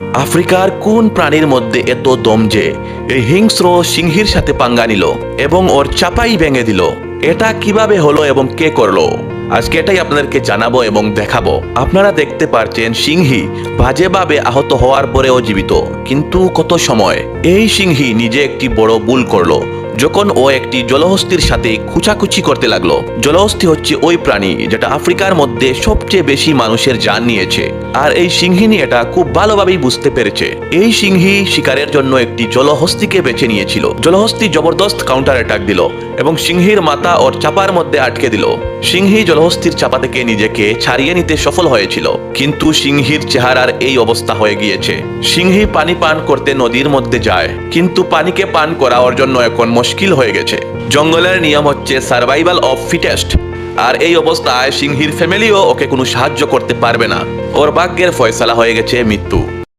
আফ্রিকার কোন প্রাণীর মধ্যে এত দম যে এই হিংস্র সিংহীর সাথে পাঙ্গা নিল এবং ওর চাপাই ভেঙে দিল? এটা কীভাবে হলো এবং কে করল? আজকে এটাই আপনাদেরকে জানাব এবং দেখাবো। আপনারা দেখতে পারছেন সিংহী বাজেভাবে আহত হওয়ার পরেও জীবিত। কিন্তু কত সময়? এই সিংহী নিজে একটি বড় ভুল করল। যখন ও একটি জলহস্তির সাথে খুচাখুচি করতে লাগল, জলহস্তি হচ্ছে ওই প্রাণী যেটা আফ্রিকার মধ্যে সবচেয়ে বেশি মানুষের যান নিয়েছে। আর এই সিংহিনী এটা খুব ভালোভাবেই বুঝতে পেরেছে। এই সিংহী শিকারের জন্য একটি জলহস্তিকে বেছে নিয়েছিল। জলহস্তি জবরদস্ত কাউন্টার অ্যাটাক দিল। এবং সিংহীর মাথা ওর চাপার মধ্যে আটকে দিল। সিংহী জলহস্তির চাপা থেকে নিজেকে ছাড়িয়ে নিতে সফল হয়েছিল, কিন্তু সিংহীর চেহারার এই অবস্থা হয়ে গিয়েছে। সিংহী পানি পান করতে নদীর মধ্যে যায়, কিন্তু পানিকে পান করা ওর জন্য এখন মুশকিল হয়ে গেছে। জঙ্গলের নিয়ম হচ্ছে সার্ভাইভাল অফ ফিটেস্ট আর এই অবস্থায় সিংহীর ফ্যামিলিও ওকে কোনো সাহায্য করতে পারবে না। ওর ভাগ্যের ফয়সালা হয়ে গেছে মৃত্যু।